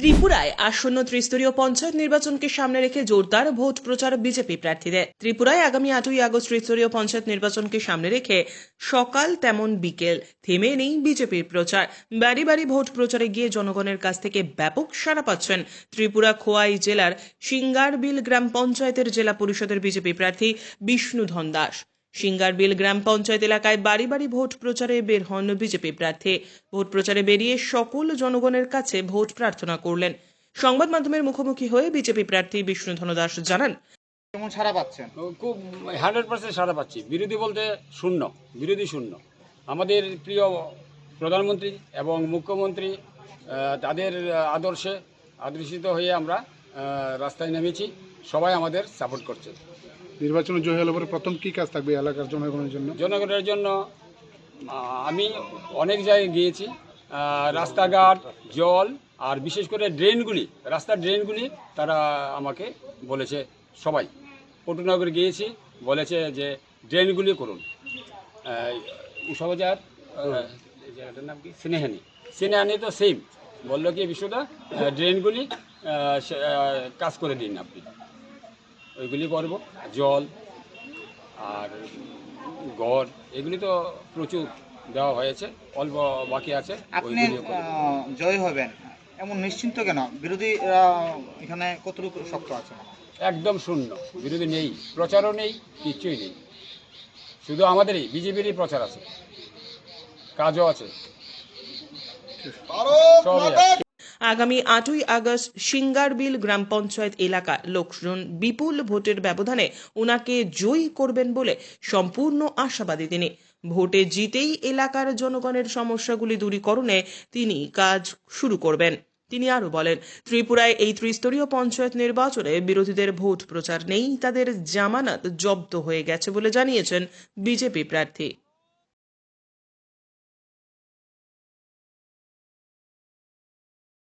ত্রিপুরায় আসন্ন ত্রিস্তরীয় পঞ্চায়েত নির্বাচনকে সামনে রেখে জোরদার ভোট প্রচার বিজেপি প্রার্থীদের। ত্রিপুরায় আগামী আটই আগস্ট ত্রিস্তরীয় পঞ্চায়েত নির্বাচনকে সামনে রেখে সকাল তেমন বিকেল থেমে নেই বিজেপির প্রচার। বাড়ি বাড়ি ভোট প্রচারে গিয়ে জনগণের কাছ থেকে ব্যাপক সাড়া পাচ্ছেন ত্রিপুরা খোয়াই জেলার সিঙ্গারবিল গ্রাম পঞ্চায়েতের জেলা পরিষদের বিজেপি প্রার্থী বিষ্ণুধন দাস। সিঙ্গারবিল গ্রাম পঞ্চায়েত এলাকায় বাড়ি বাড়ি ভোট প্রচারে বের হন বিজেপি প্রার্থী। ভোট প্রচারে বেরিয়ে সকল জনগণের কাছে ভোট প্রার্থনা করলেন। সংবাদ মাধ্যমের মুখোমুখি হয়ে বিজেপি প্রার্থী বিষ্ণুধন দাস জানান কেমন সারা পাচ্ছেন? খুব হান্ড্রেড পার্সেন্ট সাড়া পাচ্ছি। বিরোধী বলতে শূন্য বিরোধী শূন্য। আমাদের প্রিয় প্রধানমন্ত্রী এবং মুখ্যমন্ত্রী তাদের আদর্শে আদর্শিত হয়ে আমরা রাস্তায় নেমেছি। সবাই আমাদের সাপোর্ট করছে। নির্বাচনে জয় হলে পরে প্রথম কি কাজ থাকবে এলাকার জনগণের জন্য? জনগণের জন্য আমি অনেক জায়গায় গিয়েছি রাস্তাঘাট, জল, আর বিশেষ করে ড্রেনগুলি, রাস্তার ড্রেনগুলি তারা আমাকে বলেছে, সবাই। পটুনগর গিয়েছি, বলেছে যে ড্রেনগুলি করুন। উষাবাজার জায়গাটার নাম কি? স্নেহানি। স্নেহানি তো সেম বলল কি বিশ্বদা ড্রেনগুলি কাজ করে দিন আপনি। ওইগুলি করব। জল আর গড় এগুলি তো প্রচুর দেওয়া হয়েছে অল্প বাকি আছে আপনি জয় হবেন। এমন নিশ্চিন্ত কেন? বিরোধী এখানে কতটুকু শক্ত আছে? একদম শূন্য। বিরোধী নেই প্রচারও নেই কিচ্ছুই নেই। শুধু আমাদেরই বিজেপিরই প্রচার আছে। কাজও আছে। সবই আছে। আগামী আটই আগস্ট সিঙ্গারবিল গ্রাম পঞ্চায়েত এলাকা লোকজন বিপুল ভোটের ব্যবধানে ওনাকে জয়ী করবেন বলে সম্পূর্ণ আশাবাদী তিনি। ভোটে জিতেই এলাকার জনগণের সমস্যাগুলি দূরীকরণে তিনি কাজ শুরু করবেন। তিনি আরও বলেন, ত্রিপুরায় এই ত্রিস্তরীয় পঞ্চায়েত নির্বাচনে বিরোধীদের ভোট প্রচার নেই, তাদের জামানত জব্দ হয়ে গেছে বলে জানিয়েছেন বিজেপি প্রার্থী।